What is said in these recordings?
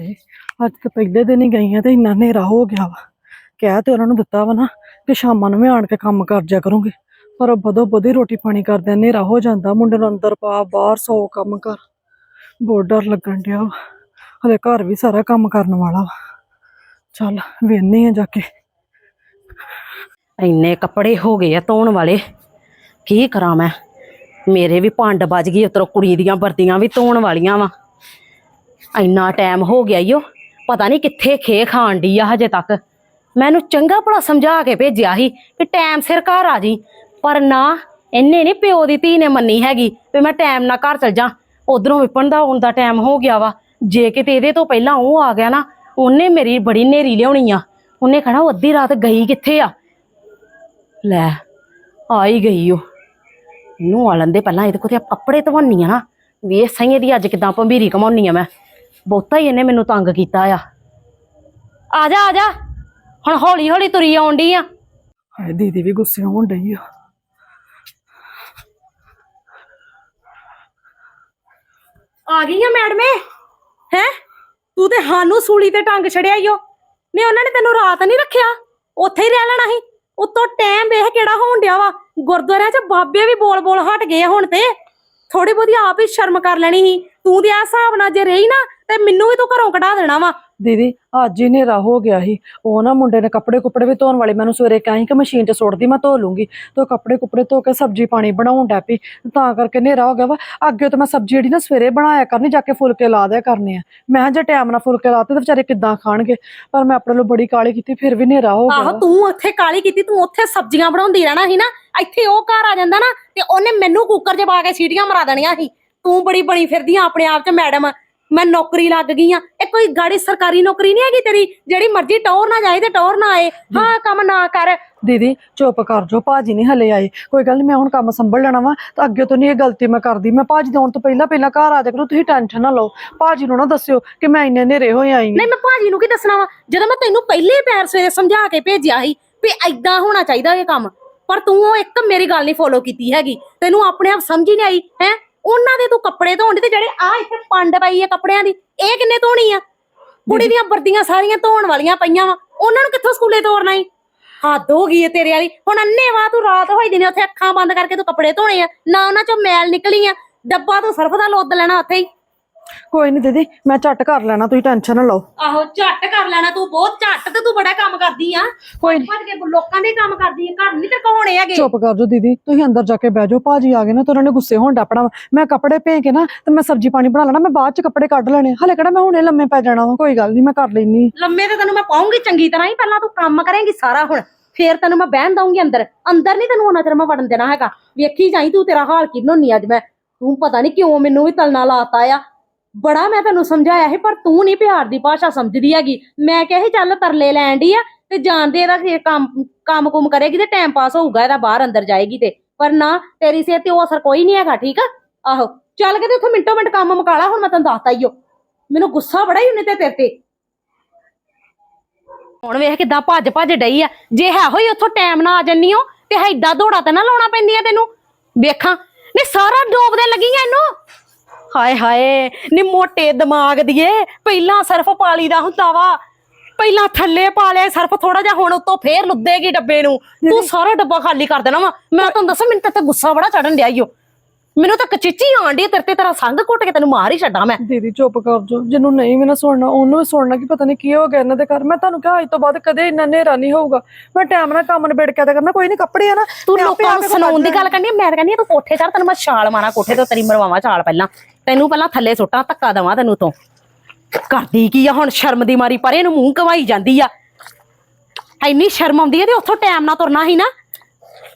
ਹਾਏ ਅੱਜ ਤਾਂ ਪਹਿਲੇ ਦਿਨ ਹੀ ਗਈ ਆ ਤੇ ਇੰਨਾ ਹਨੇਰਾ ਹੋ ਗਿਆ ਵਾ। ਕਹਿ ਤੇ ਉਹਨਾਂ ਨੂੰ ਦਿੱਤਾ ਵਾ ਨਾ ਕਿ ਸ਼ਾਮਾਂ ਨੂੰ ਮੈਂ ਆਣ ਕੇ ਕੰਮ ਕਰ ਜਾ ਕਰੂੰਗੀ। ਪਰ ਬਦੋ ਬਦੀ ਰੋਟੀ ਪਾਣੀ ਕਰਦੇ ਹਨੇਰਾ ਹੋ ਜਾਂਦਾ। ਮੁੰਡੇ ਨੂੰ ਅੰਦਰ ਪਾ, ਬਾਹਰ ਸੌ ਕੰਮ ਕਰ। ਬਹੁਤ ਲੱਗਣ ਡਿਆ ਵਾ। ਹਲੇ ਘਰ ਵੀ ਸਾਰਾ ਕੰਮ ਕਰਨ ਵਾਲਾ ਵਾ। ਚੱਲ ਵੇਖਨੀ ਆ ਜਾ ਕੇ। ਇੰਨੇ ਕੱਪੜੇ ਹੋ ਗਏ ਆ ਧੋਣ ਵਾਲੇ। ਕੀ ਕਰਾਂ ਮੈਂ? ਮੇਰੇ ਵੀ ਪੰਡ ਵੱਜ ਗਈ ਉਤਰੋਂ ਕੁੜੀ ਦੀਆਂ ਵਰਦੀਆਂ ਵੀ ਧੋਣ ਵਾਲੀਆਂ ਵਾ। ਇੰਨਾ ਟਾਈਮ ਹੋ ਗਿਆ ਈਓ ਪਤਾ ਨਹੀਂ ਕਿੱਥੇ ਖੇ ਖਾਣ ਡਈ ਆ ਹਜੇ ਤੱਕ। ਮੈਨੂੰ ਚੰਗਾ ਭਲਾ ਸਮਝਾ ਕੇ ਭੇਜਿਆ ਸੀ ਕਿ ਟਾਈਮ ਸਿਰ ਘਰ ਆ ਜੀ। ਪਰ ਨਾ, ਇੰਨੇ ਨਹੀਂ ਪਿਓ ਦੀ ਧੀ ਨੇ ਮੰਨੀ ਹੈਗੀ ਵੀ ਮੈਂ ਟਾਈਮ ਨਾਲ ਘਰ ਚਲ ਜਾ। ਉਧਰੋਂ ਵਿਪਣ ਦਾ ਆਉਣ ਦਾ ਟਾਈਮ ਹੋ ਗਿਆ ਵਾ। ਜੇ ਕਿਤੇ ਇਹਦੇ ਤੋਂ ਪਹਿਲਾਂ ਉਹ ਆ ਗਿਆ ਨਾ, ਉਹਨੇ ਮੇਰੀ ਬੜੀ ਨੇਰੀ ਲਿਆਉਣੀ ਆ। ਉਹਨੇ ਕਹਣਾ ਉਹ ਅੱਧੀ ਰਾਤ ਗਈ ਕਿੱਥੇ ਆ? ਲੈ ਆਈ ਗਈ ਉਹ ਇਹਨੂੰ ਆ ਲੰਦੇ ਪਹਿਲਾਂ ਇਹਦੇ ਕੋਲ ਤੇ ਕੱਪੜੇ ਧਵਾਨੀ ਆ ਨਾ। ਵੀ ਇਹ ਸਹੀ ਦੀ ਅੱਜ ਕਿਦਾਂ ਭੰਬੀਰੀ ਕਮਾਉਣੀ ਆ ਮੈਂ। ਬਹੁਤਾ ਹੀ ਇਹਨੇ ਮੈਨੂੰ ਤੰਗ ਕੀਤਾ ਆ। ਆ ਜਾ ਆ ਜਾ। ਹੁਣ ਹੌਲੀ ਹੌਲੀ ਤੁਰੀ ਆਉਣ ਡਈ ਆ। ਹਾਏ ਦੀਦੀ ਵੀ ਗੁੱਸੇ ਹੋਣ ਡਈ ਆ। ਆ ਗਈ ਆ ਮੈਡਮੇ। ਹੈ? ਤੂੰ ਤੇ ਹਾਨੂੰ ਸੂਲੀ ਤੇ ਟੰਗ ਛੜਿਆ ਈਓ ਨੇ ਉਹਨਾਂ ਨੇ ਤੈਨੂੰ ਰਾਤ ਨਹੀਂ ਰੱਖਿਆ? ਉੱਥੇ ਹੀ ਰਹਿ ਲੈਣਾ ਸੀ। ਉੱਤੋਂ ਟਾਈਮ ਵੇਖ ਕਿਹੜਾ ਹੋਣ ਡਿਆ ਵਾ। ਗੁਰਦੁਆਰਿਆਂ 'ਚ ਬਾਬੇ ਵੀ ਬੋਲ ਬੋਲ ਹਟ ਗਏ ਹੁਣ ਤੇ। ਥੋੜੀ ਬਹੁਤੀ ਆਪ ਹੀ ਸ਼ਰਮ ਕਰ ਲੈਣੀ ਸੀ। ਤੂੰ ਆ ਹਿਸਾਬ ਨਾਲ ਜੇ ਰਹੀ ਨਾ ਤੇ ਮੈਨੂੰ ਵੀ ਤੂੰ ਘਰੋਂ ਕਢਾ ਦੇਣਾ ਵਾ। ਦੀਦੀ ਅੱਜ ਹੀ ਹਨੇਰਾ ਹੋ ਗਿਆ ਸੀ। ਉਹ ਨਾ ਮੁੰਡੇ ਨੇ ਕੱਪੜੇ ਕੁੱਪੜੇ ਵੀ ਧੋਣ ਵਾਲੇ ਮੈਨੂੰ ਸਵੇਰੇ ਕਹਾਂ ਕਿ ਮਸ਼ੀਨ 'ਚ ਸੁੱਟਦੀ ਮੈਂ ਧੋ ਲੂੰਗੀ। ਤੇ ਉਹ ਕੱਪੜੇ ਕੁੱਪੜੇ ਧੋ ਕੇ ਸਬਜ਼ੀ ਪਾਣੀ ਬਣਾਉਣ ਡੈ ਪਈ। ਤਾਂ ਕਰਕੇ ਹਨੇਰਾ ਹੋ ਗਿਆ ਵਾ। ਅੱਗੇ ਤੋਂ ਮੈਂ ਸਬਜ਼ੀ ਜਿਹੜੀ ਨਾ ਸਵੇਰੇ ਬਣਾਇਆ ਕਰਨੀ ਜਾ ਕੇ ਫੁਲਕੇ ਲਾ ਦਿਆ ਕਰਨੇ ਆ। ਮੈਂ ਕਿਹਾ ਜੇ ਟਾਈਮ ਨਾਲ ਫੁਲਕੇ ਲਾਤੇ ਤਾਂ ਵਿਚਾਰੇ ਕਿੱਦਾਂ ਖਾਣਗੇ? ਪਰ ਮੈਂ ਆਪਣੇ ਲਈ ਬੜੀ ਕਾਲੀ ਕੀਤੀ ਫਿਰ ਵੀ ਹਨੇਰਾ ਹੋ ਗਿਆ ਆਹੋ ਵਾ। ਤੂੰ ਉੱਥੇ ਕਾਲੀ ਕੀਤੀ ਤੂੰ ਉੱਥੇ ਸਬਜ਼ੀਆਂ ਬਣਾਉਂਦੀ ਰਹਿਣਾ ਸੀ ਨਾ। ਇੱਥੇ ਉਹ ਘਰ ਆ ਜਾਂਦਾ ਨਾ ਤੇ ਉਹਨੇ ਮੈਨੂੰ ਕੁੱਕਰ 'ਚ ਪਾ ਕੇ ਸੀਟੀਆਂ ਮਰਾ ਦੇਣੀਆਂ ਸੀ। ਤੂੰ ਬੜੀ ਬਣੀ ਫਿਰਦੀ ਆ ਆਪਣੇ ਆਪ 'ਚ ਮੈਡਮ। ਮੈਂ ਨੌਕਰੀ ਲੱਗ ਗਈ ਆ। ਇਹ ਕੋਈ ਗਾੜੀ ਸਰਕਾਰੀ ਨੌਕਰੀ ਨਹੀਂ ਹੈਗੀ ਤੇਰੀ? ਜਿਹੜੀ ਮਰਜ਼ੀ ਟੌਰ ਨਾ ਜਾਏ ਤੇ ਟੌਰ ਨਾ ਆਏ। ਹਾਂ ਕੰਮ ਨਾ ਕਰ। ਦੀਦੀ ਚੁੱਪ ਕਰ ਜੋ ਭਾਜੀ ਨਹੀਂ ਹਲੇ ਆਏ। ਕੋਈ ਗੱਲ ਨਹੀਂ ਮੈਂ ਹੁਣ ਕੰਮ ਸੰਭਲ ਲੈਣਾ ਵਾ। ਤਾਂ ਅੱਗੇ ਤੋਂ ਨਹੀਂ ਇਹ ਗਲਤੀ ਮੈਂ ਕਰਦੀ। ਮੈਂ ਭਾਜੀ ਦੇ ਆਉਣ ਤੋਂ ਪਹਿਲਾਂ ਪਹਿਲਾਂ ਘਰ ਆ ਜਾ ਕਰੋ ਤੁਸੀਂ ਟੈਨਸ਼ਨ ਨਾ ਲਓ। ਭਾਜੀ ਨੂੰ ਨਾ ਦੱਸਿਓ ਕਿ ਮੈਂ ਇੰਨੇ ਹਨੇਰੇ ਹੋਏ ਆਈ ਨਹੀਂ ਮੈਂ ਭਾਜੀ ਨੂੰ ਕੀ ਦੱਸਣਾ ਵਾ? ਜਦੋਂ ਮੈਂ ਤੈਨੂੰ ਪਹਿਲੇ ਪੈਰ ਸਵੇਰੇ ਸਮਝਾ ਕੇ ਭੇਜਿਆ ਸੀ ਵੀ ਐਦਾਂ ਹੋਣਾ ਚਾਹੀਦਾ ਇਹ ਕੰਮ ਪਰ ਤੂੰ ਉਹ ਇੱਕ ਮੇਰੀ ਗੱਲ ਨਹੀਂ ਫੋਲੋ ਕੀਤੀ ਹੈਗੀ। ਤੈਨੂੰ ਆਪਣੇ ਆਪ ਸਮਝ ਹੀ ਨਹੀਂ ਆਈ ਹੈ? ਉਹਨਾਂ ਦੇ ਤੂੰ ਕੱਪੜੇ ਧੋਣ ਤੇ ਜਿਹੜੇ ਆ ਇੱਥੇ ਪੰਡ ਪਈ ਆ ਕੱਪੜਿਆਂ ਦੀ ਇਹ ਕਿੰਨੇ ਧੋਣੀ ਆ? ਕੁੜੀ ਦੀਆਂ ਵਰਦੀਆਂ ਸਾਰੀਆਂ ਧੋਣ ਵਾਲੀਆਂ ਪਈਆਂ ਵਾ ਉਹਨਾਂ ਨੂੰ ਕਿੱਥੋਂ ਸਕੂਲੇ ਤੋਰਨਾ ਈ? ਹੱਦ ਹੋ ਗਈ ਏ ਤੇਰੇ ਵਾਲੀ। ਹੁਣ ਅੰਨੇਵਾ ਤੂੰ ਰਾਤ ਹੋਈ ਦਿਨੇ ਉੱਥੇ ਅੱਖਾਂ ਬੰਦ ਕਰਕੇ ਤੂੰ ਕੱਪੜੇ ਧੋਣੇ ਆ ਨਾ ਉਹਨਾਂ ਚੋਂ ਮੈਲ ਨਿਕਲੀ ਆ ਡੱਬਾ ਤੂੰ ਸਰਫ ਦਾ ਲੋਦ ਲੈਣਾ ਉੱਥੇ ਹੀ ਕੋਈ ਨਹੀਂ ਦੀਦੀ ਮੈਂ ਝੱਟ ਕਰ ਲੈਣਾ ਤੁਸੀਂ ਟੈਨਸ਼ਨ ਨਾ ਲਓ। ਆਹੋ ਝੱਟ ਕਰ ਲੈਣਾ ਤੂੰ ਬਹੁਤ ਝੱਟ ਤੇ ਤੂੰ ਬੜਾ ਕੰਮ ਕਰਦੀ ਆ। ਕੋਈ ਨੀ। ਭੱਜ ਕੇ ਲੋਕਾਂ ਦੇ ਕੰਮ ਕਰਦੀ ਆ ਘਰ ਨਹੀਂ ਤੇ ਕੋਹਣੇ ਹੈਗੇ। ਚੁੱਪ ਕਰ ਜੋ ਦੀਦੀ ਤੁਸੀਂ ਅੰਦਰ ਜਾ ਕੇ ਬਹਿ ਜਾਓ ਭਾਜੀ ਆ ਗਏ ਨਾ ਤਾਂ ਉਹਨਾਂ ਨੇ ਗੁੱਸੇ ਹੋਣ ਡੱਪਣਾ ਮੈਂ ਕੱਪੜੇ ਭੇ ਕੇ ਨਾ ਤੇ ਮੈਂ ਸਬਜ਼ੀ ਪਾਣੀ ਬਣਾ ਲੈਣਾ ਮੈਂ ਬਾਅਦ ਚ ਕੱਪੜੇ ਕੱਢ ਲੈਣੇ। ਹਲੇ ਕਿਹੜਾ ਮੈਂ ਹੁਣੇ ਲੰਮੇ ਪੈ ਜਾਣਾ ਵਾ ਕੋਈ ਗੱਲ ਨਹੀਂ ਮੈਂ ਕਰ ਲੈਣੀ ਲੰਮੇ ਤੇ ਤੈਨੂੰ ਮੈਂ ਪਾਉਂਗੀ ਚੰਗੀ ਤਰ੍ਹਾਂ ਹੀ ਪਹਿਲਾਂ ਤੂੰ ਕੰਮ ਕਰੇਂਗੀ ਸਾਰਾ ਹੁਣ। ਫੇਰ ਤੈਨੂੰ ਮੈਂ ਬਹਿਣ ਦਊਂਗੀ ਅੰਦਰ। ਅੰਦਰ ਨਹੀਂ ਤੈਨੂੰ ਉਹਨਾਂ ਚਿਰ ਮੈਂ ਵੜਨ ਦੇਣਾ ਹੈਗਾ। ਵੇਖੀ ਜਾਈ ਤੂੰ ਤੇਰਾ ਹਾਲ ਕੀ ਬਣਾਉਣੀ ਅੱਜ ਮੈਂ। ਤੂੰ ਪਤਾ ਨਹੀਂ ਕਿਉਂ ਮੈਨੂੰ ਵੀ ਤਲਣਾ ਲਾਤਾ ਆ। ਬੜਾ ਮੈਂ ਤੈਨੂੰ ਸਮਝਾਇਆ ਸੀ, ਪਰ ਤੂੰ ਨਹੀਂ ਪਿਆਰ ਦੀ ਭਾਸ਼ਾ ਸਮਝਦੀ ਹੈਗੀ। ਮੈਂ ਕਿਹਾ ਸੀ, ਚੱਲ ਤਰਲੇ ਲੈਣ ਡਈ ਆ ਤੇ ਜਾਣਦੇ ਇਹਦਾ ਫੇਰ ਕੰਮ ਕੰਮ ਕੁਮ ਕਰੇਗੀ ਤੇ ਟਾਈਮ ਪਾਸ ਹੋਊਗਾ, ਇਹਦਾ ਬਾਹਰ ਅੰਦਰ ਜਾਏਗੀ ਤੇ। ਪਰ ਨਾ, ਤੇਰੀ ਸਿਹਤ ਤੇ ਉਹ ਅਸਰ ਕੋਈ ਨਹੀਂ ਹੈਗਾ, ਠੀਕ ਆ? ਆਹੋ, ਚੱਲ ਕੇ ਤੇ ਉੱਥੇ ਮਿੰਟੋ ਮਿੰਟ ਕੰਮ ਮੁਕਾਲਾ ਹੁਣ ਮੈਂ ਤੈਨੂੰ ਦੱਸਤਾ ਈ ਓ। ਮੈਨੂੰ ਗੁੱਸਾ ਬੜਾ ਹੀ ਉਹਨੇ ਤੇ ਤੇਰੇ ਤੇ। ਹੁਣ ਵੇਖ ਕਿਦਾਂ ਭੱਜ ਭੱਜ ਡਈ ਆ। ਜੇ ਹੈ ਹੋਈ ਉੱਥੋਂ ਟਾਈਮ ਨਾ ਆ ਜੰਨੀ ਓ, ਤੇ ਐਡਾ ਦੌੜਾ ਤੇ ਨਾ ਲਾਉਣਾ ਪੈਂਦੀਆਂ ਤੈਨੂੰ। ਵੇਖਾਂ, ਨਹੀਂ ਸਾਰਾ ਡੋਬਦੇ ਲੱਗੀਆਂ ਇਹਨੂੰ। ਹਾਏ ਹਾਏ ਨੀ ਮੋਟੇ ਦਿਮਾਗ ਦੀਏ ਪਹਿਲਾਂ ਸਰਫ ਪਾਲੀ ਦਾ ਹੁੰਦਾ ਵਾ। ਪਹਿਲਾਂ ਥੱਲੇ ਪਾ ਲਿਆ ਸਰਫ ਥੋੜਾ ਜਿਹਾ ਹੁਣ ਉੱਤੋਂ ਫੇਰ ਲੁੱਦੇਗੀ ਡੱਬੇ ਨੂੰ। ਤੂੰ ਸਾਰਾ ਡੱਬਾ ਖਾਲੀ ਕਰ ਦੇਣਾ ਵਾ। ਮੈਂ ਤੁਹਾਨੂੰ ਦੱਸਾਂ ਮੈਨੂੰ ਤੇ- ਤੇ ਗੁੱਸਾ ਬੜਾ ਚੜਨ ਡਿਆ ਈਓ ਮੈਨੂੰ ਤਾਂ ਕਚਿੱਚੀ ਆਂਡੀ ਤੇਰੇ ਤੇ ਤੇਰਾ ਸੰਗ ਘੁੱਟ ਕੇ ਤੈਨੂੰ ਮਾਰ ਹੀ ਛੱਡਾਂ ਮੈਂ। ਦੀਦੀ ਚੁੱਪ ਕਰ ਜੋ ਜਿਹਨੂੰ ਨਹੀਂ ਵੀ ਨਾ ਸੁਣਨਾ ਉਹਨੂੰ ਵੀ ਸੁਣਨਾ ਕਿ ਪਤਾ ਨਹੀਂ ਕੀ ਹੋ ਗਿਆ ਇਹਨਾਂ ਦੇ ਘਰ। ਮੈਂ ਤੁਹਾਨੂੰ ਕਿਹਾ ਅੱਜ ਤੋਂ ਬਾਅਦ ਕਦੇ ਇੰਨਾ ਹਨੇਰਾ ਨਹੀਂ ਹੋਊਗਾ। ਮੈਂ ਟਾਈਮ ਨਾਲ ਕੰਮ ਨਿਬੇੜ ਕੇ ਤੇ ਕਰਨਾ ਕੋਈ ਨਹੀਂ ਕੱਪੜੇ ਆ ਨਾ ਤੂੰ ਮੈਂ ਆਪੇ ਲੋਕਾਂ ਆ ਨੂੰ ਕੇ ਸੁਣਾਉਣ ਦੀ ਗੱਲ ਕਰਨੀ ਆ, ਮੈਂ ਤਾਂ ਕਹਿੰਦੀ ਆ ਤੂੰ ਕੋਠੇ ਚੜ ਤੈਨੂੰ ਮੈਂ ਛਾਲ ਮਾਰਾਂ ਕੋਠੇ ਤੋਂ ਤੇਰੀ ਮਰਵਾਵਾਂ ਛਾਲ ਪਹਿਲਾਂ। ਤੈਨੂੰ ਪਹਿਲਾਂ ਥੱਲੇ ਸੁੱਟਾਂ ਧੱਕਾ ਦੇਵਾਂ ਤੈਨੂੰ ਤੋਂ ਕਰਦੀ ਕੀ ਆ ਹੁਣ? ਸ਼ਰਮ ਦੀ ਮਾਰੀ ਪਰੇ ਨੂੰ ਮੂੰਹ ਕਵਾਈ ਜਾਂਦੀ ਆ। ਐਨੀ ਸ਼ਰਮ ਆਉਂਦੀ ਆ ਤੇ ਉੱਥੋਂ ਟਾਈਮ ਨਾਲ ਤੁਰਨਾ ਸੀ ਨਾ।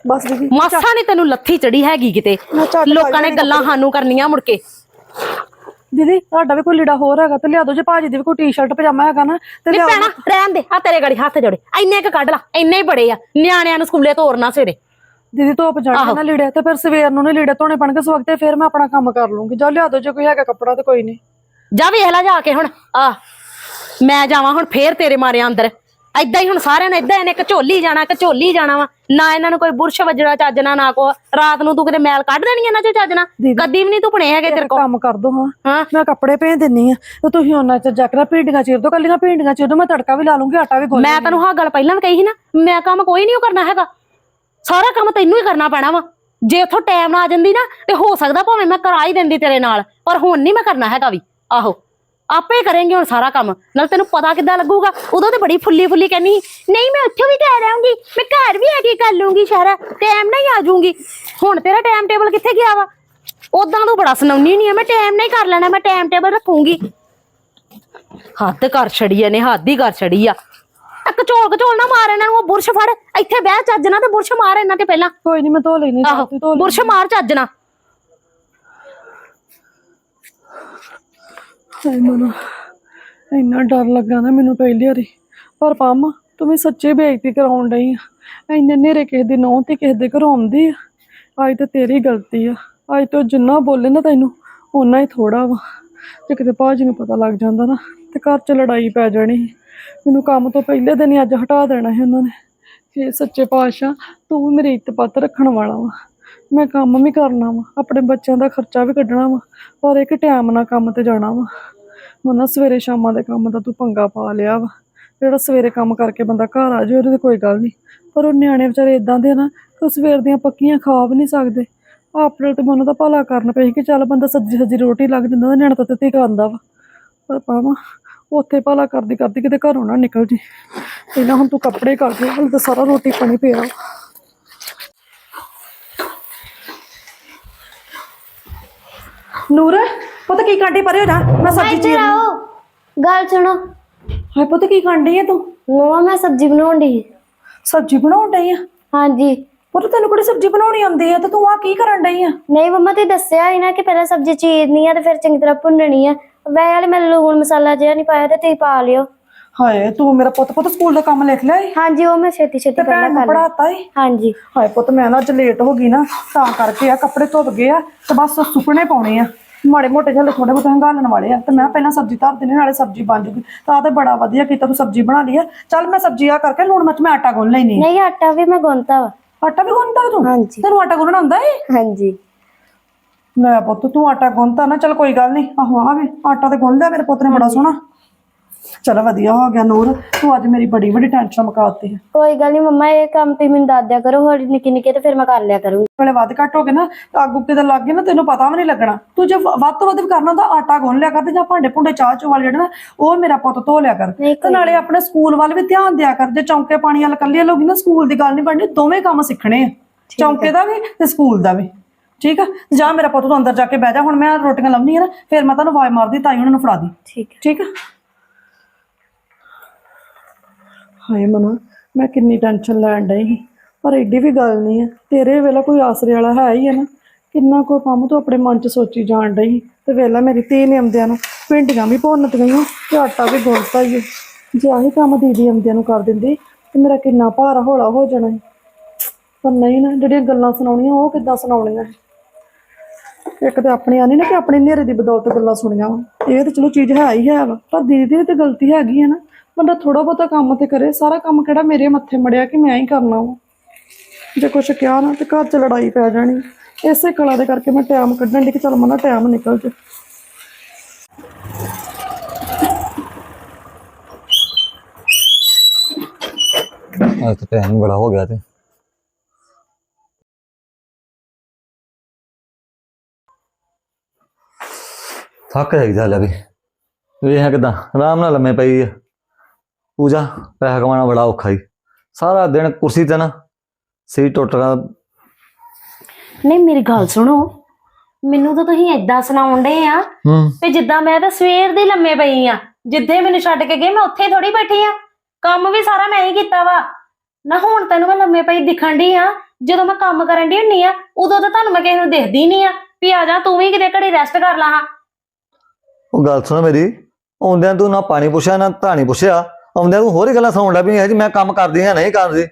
ਬਸ ਦੀਦੀ ਮਾਸਾ ਨਹੀਂ ਤੈਨੂੰ ਲੱਥੀ ਚੜੀ ਹੈਗੀ ਕਿਤੇ। ਮੈਂ ਝੱਟ ਲੋਕਾਂ ਨੇ ਗੱਲਾਂ ਸਾਨੂੰ ਕਰਨੀਆਂ ਮੁੜ ਕੇ। ਦੀਦੀ ਤੁਹਾਡਾ ਵੀ ਕੋਈ ਲੀੜਾ ਹੋਰ ਹੈਗਾ ਤੇ ਲਿਆ ਦਿਓ ਜੇ ਭਾਜੀ ਦੀ ਵੀ ਕੋਈ ਟੀ-ਸ਼ਰਟ ਪਜਾਮਾ ਹੈਗਾ ਨਾ ਤੇ ਨਹੀਂ ਲਿਆ ਪੈਣਾ ਰਹਿਣ ਦੇ। ਆ ਤੇਰੇ ਗੜੀ ਹੱਥ ਜੋੜੇ। ਇੰਨੇ ਕ ਕੱਢ ਲਾ। ਇੰਨੇ ਹੀ ਬੜੇ ਆ। ਨਿਆਣਿਆਂ ਨੂੰ ਸਕੂਲੇ ਤੋਰਨਾ ਸਵੇਰੇ। ਦੀਦੀ ਧੁੱਪ ਜਾਣਾ ਨਾ ਲੀੜੇ ਤੇ ਫਿਰ ਸਵੇਰ ਨੂੰ ਨੇ ਲੀੜੇ ਧੋਣੇ ਪੈਣਗੇ ਉਸ ਵਕਤ ਤੇ ਫਿਰ ਮੈਂ ਆਪਣਾ ਕੰਮ ਕਰ ਲੂੰਗੀ। ਜਾ ਲਿਆ ਦਿਓ ਜੇ ਕੋਈ ਹੈਗਾ ਕੱਪੜਾ ਤੇ ਕੋਈ ਨਹੀਂ। ਜਾ ਵੇਖ ਲੈ ਜਾ ਕੇ ਹੁਣ। ਆ ਮੈਂ ਜਾਵਾਂ ਹੁਣ ਫੇਰ ਤੇਰੇ ਮਾਰਿਆਂ ਅੰਦਰ। ਐਦਾਂ ਹੀ ਹੁਣ ਸਾਰਿਆਂ ਨੇ ਐਦਾਂ ਇਹਨੇ ਕਚੋਲੀ ਜਾਣਾ ਕਚੋਲੀ ਜਾਣਾ ਵਾ। ਨਾ ਇਹਨਾਂ ਨੂੰ ਕੋਈ ਬੁਰਸ਼ ਵੱਜਣਾ ਚੱਜਣਾ ਨਾ ਕੋ ਰਾਤ ਨੂੰ ਤੂੰ ਕਿਤੇ ਮੈਲ ਕੱਢ ਦੇਣੀ ਇਹਨਾਂ ਚੋਂ ਚੱਜਣਾ। ਕਦੀ ਵੀ ਨਹੀਂ ਧੁਪਣੇ ਹੈਗੇ ਤੇਰੇ ਕੋਲ। ਕੰਮ ਕਰ ਦੋ ਹਾਂ। ਮੈਂ ਕੱਪੜੇ ਭੇਜ ਦਿੰਨੀ ਆ ਤੇ ਤੁਸੀਂ ਉਹਨਾਂ ਚ ਜਕਰਾ ਭਿੰਡੀਆਂ ਚੀਰ ਦੋ ਕੱਲੀਆਂ ਭਿੰਡੀਆਂ ਚੀਰ ਦੋ ਮੈਂ ਤੜਕਾ ਵੀ ਲਾ ਲੂੰਗੀ ਆਟਾ ਵੀ ਗੁੰਨ ਮੈਂ ਤੈਨੂੰ ਹਾਂ ਗੱਲ ਪਹਿਲਾਂ ਵੀ ਕਹੀ ਸੀ ਨਾ ਮੈਂ ਕੰਮ ਕੋਈ ਨਹੀਂ ਕਰਨਾ ਹੈਗਾ। ਸਾਰਾ ਕੰਮ ਤੈਨੂੰ ਹੀ ਕਰਨਾ ਪੈਣਾ ਵਾ। ਜੇ ਉੱਥੋਂ ਟਾਈਮ ਨਾ ਆ ਜਾਂਦੀ ਨਾ, ਤੇ ਹੋ ਸਕਦਾ ਭਾਵੇਂ ਮੈਂ ਕਰਾ ਹੀ ਦਿੰਦੀ ਤੇਰੇ ਨਾਲ, ਪਰ ਹੁਣ ਨਹੀਂ ਮੈਂ ਕਰਨਾ ਹੈਗਾ ਵੀ। ਆਹੋ, ਆਪੇ ਕਰੇਂਗੇ ਹੁਣ ਸਾਰਾ ਕੰਮ। ਨਾਲ ਤੈਨੂੰ ਪਤਾ ਕਿੱਦਾਂ ਲੱਗੂਗਾ, ਉਦੋਂ ਤੇ ਬੜੀ ਫੁੱਲੀ ਫੁੱਲੀ ਕਹਿੰਦੀ ਨਹੀਂ, ਮੈਂ ਉੱਥੇ ਵੀ ਕਹਿ ਆਉਂਗੀ ਮੈਂ ਘਰ ਵੀ ਆ ਕੇ ਕਰ ਲੂੰਗੀ ਸਾਰਾ ਟਾਈਮ ਨਾਲ ਹੀ ਆ ਜਾਊਂਗੀ। ਹੁਣ ਤੇਰਾ ਟਾਈਮ ਟੇਬਲ ਕਿੱਥੇ ਗਿਆ ਵਾ? ਉਦਾਂ ਤੂੰ ਬੜਾ ਸੁਣਾਉਣੀ ਨਹੀਂ ਆ, ਮੈਂ ਟਾਈਮ ਨਾਲ ਹੀ ਕਰ ਲੈਣਾ, ਮੈਂ ਟਾਈਮ ਟੇਬਲ ਰੱਖੂੰਗੀ। ਹੱਦ ਕਰ ਛੜੀ ਇਹਨੇ, ਹੱਦ ਹੀ ਕਰ ਛੜੀ ਆ। ਕਚੋਲ ਕਚੋਲ ਨਾ ਮਾਰ ਇਹਨਾਂ ਨੂੰ ਉਹ ਬੁਰਸ਼ ਫੜ। ਇੱਥੇ ਬਹਿ ਚੱਜ ਨਾਲ ਤੇ ਬੁਰਸ਼ ਮਾਰ ਇਹਨਾਂ ਤੇ ਪਹਿਲਾਂ। ਕੋਈ ਨਹੀਂ ਮੈਂ ਧੋ ਲੈਣੀ ਆਹੋ ਧੋ ਲੈਣੀ ਬੁਰਸ਼ ਮਾਰ ਚੱਜ ਨਾਲ। ਹਾਏ ਮਨਾ ਇੰਨਾ ਡਰ ਲੱਗਾ ਨਾ ਮੈਨੂੰ ਪਹਿਲੀ ਵਾਰੀ। ਪਰ ਪਾਮਾ ਤੂੰ ਵੀ ਸੱਚੇ ਬੇਇੱਜ਼ਤੀ ਕਰਾਉਣ ਡਈ ਆ। ਇੰਨੇ ਨੇਰੇ ਕਿਸੇ ਦੀ ਨੌਂ ਤੇ ਕਿਸੇ ਦੇ ਘਰੋਂ ਆਉਂਦੀ ਆ। ਅੱਜ ਤੇ ਤੇਰੀ ਗਲਤੀ ਆ। ਅੱਜ ਤੋਂ ਜਿੰਨਾ ਬੋਲੇ ਨਾ ਤੈਨੂੰ ਓਨਾ ਹੀ ਥੋੜਾ ਵਾ। ਜੇ ਕਿਤੇ ਭਾਜੀ ਨੂੰ ਪਤਾ ਲੱਗ ਜਾਂਦਾ ਨਾ ਤੇ ਘਰ 'ਚ ਲੜਾਈ ਪੈ ਜਾਣੀ। ਮੈਨੂੰ ਕੰਮ ਤੋਂ ਪਹਿਲੇ ਦਿਨ ਹੀ ਅੱਜ ਹਟਾ ਦੇਣਾ ਸੀ ਉਹਨਾਂ ਨੇ। ਹੇ ਸੱਚੇ ਪਾਤਸ਼ਾਹ, ਤੂੰ ਮੇਰੀ ਇੱਜ਼ਤ ਰੱਖਣ ਵਾਲਾ ਵਾ। ਮੈਂ ਕੰਮ ਵੀ ਕਰਨਾ ਵਾ, ਆਪਣੇ ਬੱਚਿਆਂ ਦਾ ਖਰਚਾ ਵੀ ਕੱਢਣਾ ਵਾ, ਪਰ ਇੱਕ ਟਾਈਮ ਨਾਲ ਕੰਮ ਤੇ ਜਾਣਾ ਵਾ। ਮਨਾ ਸਵੇਰੇ ਸ਼ਾਮਾਂ ਦੇ ਕੰਮ ਦਾ ਤੂੰ ਪੰਗਾ ਪਾ ਲਿਆ ਵਾ। ਜਿਹੜਾ ਸਵੇਰੇ ਕੰਮ ਕਰਕੇ ਬੰਦਾ ਘਰ ਆ ਜਾਏ ਉਹਦੇ ਤੇ ਕੋਈ ਗੱਲ ਨਹੀਂ ਪਰ ਉਹ ਨਿਆਣੇ ਵਿਚਾਰੇ ਇਦਾਂ ਦੇ ਆ ਨਾ ਕਿ ਸਵੇਰ ਦੀਆਂ ਪੱਕੀਆਂ ਖਾ ਵੀ ਨਹੀਂ ਸਕਦੇ। ਆਪਣੇ ਤੇ ਮਨ ਦਾ ਭਲਾ ਕਰਨ ਪਈ ਕਿ ਚੱਲ ਬੰਦਾ ਸੱਜੀ ਸੱਜੀ ਰੋਟੀ ਲੱਗ ਜਾਂਦਾ ਤਾਂ ਨਿਆਣਾ ਤਾਂ ਤੇ ਖਾਂਦਾ ਵਾ। ਪਰ ਪਾਵਾਂ ਉੱਥੇ ਭਲਾ ਕਰਦੀ ਕਰਦੀ ਕਿਤੇ ਘਰੋਂ ਨਾ ਨਿਕਲ ਜੀ। ਇਹਨਾਂ ਹੁਣ ਤੂੰ ਕੱਪੜੇ ਕਰ ਦੇ ਹਲ ਤਾਂ ਸਾਰਾ ਰੋਟੀ ਪਾਣੀ ਪਿਆ। ਨੂਰ ਪੁੱਤ ਕੀ ਕਾਂਡੀ ਪਰੇ ਹੋ ਜਾ? ਮੈਂ ਸਬਜ਼ੀ ਚੀਰ ਇੱਧਰ ਆਓ ਗੱਲ ਸੁਣੋ। ਹਾਏ ਪੁੱਤ ਕੀ ਕਾਂਡੀ ਹੈ ਤੂੰ? ਮਮਾ ਮੈਂ ਸਬਜ਼ੀ ਬਣਾਉਣ ਦੀ ਸਬਜ਼ੀ ਬਣਾਉਣ ਡਈ ਆ? ਹਾਂਜੀ। ਪੁੱਤ ਤੈਨੂੰ ਕਿਹੜੀ ਸਬਜ਼ੀ ਬਣਾਉਣੀ ਆਉਂਦੀ ਆ ਤੇ ਤੂੰ ਆ ਕੀ ਕਰਨ ਡਈ ਆ? ਨਹੀਂ ਮਮਾ ਤੇ ਦੱਸਿਆ ਹੀ ਨਾ ਕਿ ਪਹਿਲਾਂ ਸਬਜ਼ੀ ਚੀਰਨੀ ਆ ਤੇ ਫਿਰ ਚੰਗੀ ਤਰ੍ਹਾਂ ਭੁੰਨਣੀ ਆ। ਵੈ ਵਾਲੇ ਮੈਂ ਲੂਣ ਮਸਾਲਾ ਜਿਹਾ ਨਹੀਂ ਪਾਇਆ ਤੇ ਤੁਸੀਂ ਪਾ ਲਿਓ। ਹਾਏ ਤੂੰ ਮੇਰਾ ਪੁੱਤ ਪੁੱਤ ਸਕੂਲ ਦਾ ਕੰਮ ਲਿਖ ਲਿਆ ਈ? ਹਾਂਜੀ ਉਹ ਮੈਂ ਛੇਤੀ ਛੇਤੀ ਤੇ ਪਹਿਲਾਂ ਭੈਣ ਨੂੰ ਕਰ ਲਿਆ ਪੜਾਤਾ ਈ? ਹਾਂਜੀ। ਹਾਏ ਪੁੱਤ ਮੈਂ ਨਾ ਅੱਜ ਲੇਟ ਹੋ ਗਈ ਨਾ ਤਾਂ ਕਰਕੇ ਆ ਕੱਪੜੇ ਧੁੱਪ ਗਏ ਆ ਤੇ ਬਸ ਸੁੱਕਣੇ ਪਾਉਣੇ ਆ। ਮਾੜੇ ਮੋਟੇ ਜਿਹੇ ਥੋੜੇ ਬਹੁਤੇ ਹੰਗਾਲਣ ਵਾਲੇ ਆ ਤੇ ਮੈਂ ਪਹਿਲਾਂ ਸਬਜ਼ੀ ਧਰ ਦੇਣੀ ਨਾਲੇ ਸਬਜ਼ੀ ਬਣ ਜੂਗੀ। ਤਾਂ ਤੇ ਬੜਾ ਵਧੀਆ ਕੀਤਾ ਤੂੰ ਸਬਜ਼ੀ ਬਣਾ ਲਈ ਆ। ਚੱਲ ਮੈਂ ਸਬਜ਼ੀ ਆ ਕਰਕੇ ਲੂਣ ਮਿਰਚ ਮੈਂ ਆਟਾ ਗੁੰਨ ਲੈਣੀ ਨਹੀਂ ਆਟਾ ਵੀ ਮੈਂ ਗੁੰਨਤਾ ਵਾ। ਆਟਾ ਵੀ ਗੁੰਨਦਾ ਤੂੰ? ਹਾਂਜੀ। ਤੈਨੂੰ ਆਟਾ ਗੁੰਨਣਾ ਆਉਂਦਾ ਏ? ਹਾਂਜੀ। ਲੈ ਪੁੱਤ ਤੂੰ ਆਟਾ ਗੁੰਨਤਾ ਨਾ ਚਲ ਕੋਈ ਗੱਲ ਨਹੀਂ। ਆਹੋ ਆ ਵੀ ਆਟਾ ਤੇ ਗੁੰਨ ਲਿਆ ਮੇਰੇ ਪੁੱਤ ਨੇ ਬੜਾ ਸੋਹਣਾ। ਚਲ ਵਧੀਆ ਹੋ ਗਿਆ ਨੂਰ ਤੂੰ ਅੱਜ ਮੇਰੀ ਬੜੀ ਵੱਡੀ ਟੈਨਸ਼ਨ ਮੁਕਾਤੀ ਹੈ। ਕੋਈ ਗੱਲ ਨਹੀਂ ਮਮਾ ਇਹ ਕੰਮ ਤੁਸੀਂ ਮੈਨੂੰ ਦੱਸ ਦਿਆ ਕਰੋ ਹੌਲੀ ਨਿੱਕੀ ਨਿੱਕੀ ਤੇ ਫਿਰ ਮੈਂ ਕਰ ਲਿਆ ਕਰੂੰਗੀ। ਵੇਲੇ ਵੱਧ ਘੱਟ ਹੋ ਗਏ ਨਾ ਤਾਂ ਅੱਗ ਉੱਤੇ ਤੇ ਲੱਗ ਗਏ ਨਾ ਤੈਨੂੰ ਪਤਾ ਵੀ ਨਹੀਂ ਲੱਗਣਾ। ਤੂੰ ਜੇ ਵੱਧ ਤੋਂ ਵੱਧ ਵੀ ਕਰਨਾ ਤਾਂ ਆਟਾ ਗੁੰਨ ਲਿਆ ਕਰ ਤੇ ਜਾਂ ਭਾਂਡੇ ਭੁੰਡੇ ਚਾਹ ਚੋ ਵਾਲੇ ਜਿਹੜੇ ਨਾ ਉਹ ਮੇਰਾ ਪੁੱਤ ਧੋ ਲਿਆ ਕਰ। ਤੇ ਨਾਲੇ ਆਪਣੇ ਸਕੂਲ ਵੱਲ ਵੀ ਧਿਆਨ ਦਿਆ ਕਰ ਜੇ ਚੌਂਕੇ ਪਾਣੀ ਵਾਲ ਕੱਲੀਆਂ ਲੋਗੀ ਨਾ ਸਕੂਲ ਦੀ ਗੱਲ ਨਹੀਂ ਬਣਨੀ ਦੋਵੇਂ ਕੰਮ ਸਿੱਖਣੇ ਆ। ਚੌਂਕੇ ਦਾ ਵੀ ਤੇ ਸਕੂਲ ਦਾ ਵੀ। ਠੀਕ ਆ? ਜਾ ਮੇਰਾ ਪੁੱਤ ਤੂੰ ਅੰਦਰ ਜਾ ਕੇ ਬਹਿ ਜਾ। ਹੁਣ ਮੈਂ ਰੋਟੀਆਂ ਲਾਉਣੀ ਆ ਨਾ ਫਿਰ ਮੈਂ ਤੁਹਾਨੂੰ ਆਵਾਜ਼ ਮਾਰਦੀ ਤਾਈ ਉਹਨਾਂ ਨੂੰ ਫੜਾ ਦੀ। ਠੀਕ ਹੈ ਠੀਕ ਆ? ਹਾਏ ਮਨਾ ਮੈਂ ਕਿੰਨੀ ਟੈਨਸ਼ਨ ਲੈਣ ਡਈ ਸੀ। ਪਰ ਏਡੀ ਵੀ ਗੱਲ ਨਹੀਂ ਆ। ਤੇਰੇ ਵੇਲਾ ਕੋਈ ਆਸਰੇ ਵਾਲਾ ਹੈ ਹੀ ਆ ਨਾ। ਕਿੰਨਾ ਕੋ ਕੰਮ ਤੂੰ ਆਪਣੇ ਮਨ ਚ ਸੋਚੀ ਜਾਣ ਡਈ ਸੀ। ਤੇ ਵੇਲਾ ਮੇਰੀ ਧੀ ਨੇ ਆਉਂਦਿਆਂ ਨੂੰ ਭਿੰਡੀਆਂ ਵੀ ਭੁੰਨਤ ਗਈਆਂ ਤੇ ਆਟਾ ਵੀ ਗੁੰਨਤਾ ਹੀ ਆ। ਜੇ ਆਹੀ ਕੰਮ ਦੀਦੀ ਆਉਂਦਿਆਂ ਨੂੰ ਕਰ ਦਿੰਦੀ ਤੇ ਮੇਰਾ ਕਿੰਨਾ ਭਾਰਾ ਹੌਲਾ ਹੋ ਜਾਣਾ ਸੀ। ਪਰ ਨਹੀਂ ਨਾ ਜਿਹੜੀਆਂ ਗੱਲਾਂ ਸੁਣਾਉਣੀਆਂ ਉਹ ਕਿੱਦਾਂ ਸੁਣਾਉਣੀਆਂ ਸੀ? ਇੱਕ ਤੇ ਆਪਣੀਆਂ ਨਹੀਂ ਨਾ ਕਿ ਆਪਣੇ ਨੇਰੇ ਦੀ ਬਦੌਲਤ ਗੱਲਾਂ ਸੁਣੀਆਂ ਵਾ ਇਹ ਤਾਂ ਚਲੋ ਚੀਜ਼ ਹੈ ਹੀ ਹੈ ਵਾ, ਪਰ ਦੀਦੀ ਦੀ ਤੇ ਗਲਤੀ ਹੈਗੀ ਹੈ ਨਾ। ਬੰਦਾ ਥੋੜਾ ਬਹੁਤਾ ਕੰਮ ਤੇ ਕਰੇ, ਸਾਰਾ ਕੰਮ ਕਿਹੜਾ ਮੇਰੇ ਮੱਥੇ ਮੜਿਆ ਕਿ ਮੈਂ ਹੀ ਕਰਨਾ ਵਾ। ਜੇ ਕੁਛ ਕਿਹਾ ਨਾ ਤੇ ਘਰ 'ਚ ਲੜਾਈ ਪੈ ਜਾਣੀ। ਇਸੇ ਕਲਾ ਦੇ ਕਰਕੇ ਮੈਂ ਟਾਈਮ ਕੱਢਣ ਦੀ ਕਿ ਚਲ ਮਨਾ ਟਾਈਮ ਨਿਕਲ ਜੇ। ਅੱਜ ਤਾਂ ਟਾਈਮ ਬੜਾ ਹੋ ਗਿਆ ਤੇ। ਥੱਕ ਜਾਈਦਾ ਲੈ ਵੀ। ਵੇਖ ਕਿਦਾਂ ਆਰਾਮ ਨਾਲ ਲੰਮੇ ਪਈ ਆ। ਪੂਜਾ ਪੈਸਾ ਕਮਾਉਣਾ ਬੜਾ ਔਖਾ ਹੀ ਸਾਰਾ ਦਿਨ ਕੁਰਸੀ ਤੇ ਨਾ ਸਿਰ ਟੁੱਟਦਾ ਨਹੀਂ ਮੇਰੀ ਗੱਲ ਸੁਣੋ। ਮੈਨੂੰ ਤਾਂ ਤੁਸੀਂ ਏਦਾਂ ਸੁਣਾਉਣ ਡੇ ਆ ਹੂੰ। ਤੇ ਜਿੱਦਾਂ ਮੈਂ ਤਾਂ ਸਵੇਰ ਦੀ ਲੰਮੇ ਪਈ ਆ ਜਿੱਦੇ ਮੈਨੂੰ ਛੱਡ ਕੇ ਗਏ ਮੈਂ ਉੱਥੇ ਥੋੜੀ ਬੈਠੀ ਆ। ਕੰਮ ਵੀ ਸਾਰਾ ਮੈਂ ਹੀ ਕੀਤਾ ਵਾ। ਨਾ ਹੁਣ ਤੈਨੂੰ ਮੈਂ ਲੰਮੇ ਪਈ ਦਿਖਣ ਡਈ ਆ ਜਦੋਂ ਮੈਂ ਕੰਮ ਕਰਨ ਡਈ ਹੁੰਨੀ ਆ ਉਦੋਂ ਤਾਂ ਤੁਹਾਨੂੰ ਮੈਂ ਕਿਸੇ ਨੂੰ ਦਿਖਦੀ ਨਹੀਂ ਆ ਵੀ ਆ ਜਾ ਤੂੰ ਵੀ ਕਿਤੇ ਘੜੀ ਰੈਸਟ ਕਰ ਲਾ ਹਾਂ। ਉਹ ਗੱਲ ਸੁਣ ਮੇਰੀ ਆਉਂਦਿਆਂ ਤੂੰ ਨਾ ਪਾਣੀ ਪੁੱਛਿਆ ਨਾ ਧਾਣੀ ਪੁੱਛਿਆ ਆਉਂਦਿਆਂ ਤੂੰ ਹੋਰ ਹੀ ਗੱਲਾਂ ਸੁਣਨ ਲੱਗ ਪਈ ਹੈ ਜੀ ਮੈਂ ਕੰਮ ਕਰਦੀ ਹਾਂ ਨਹੀਂ ਕਰਦੀ।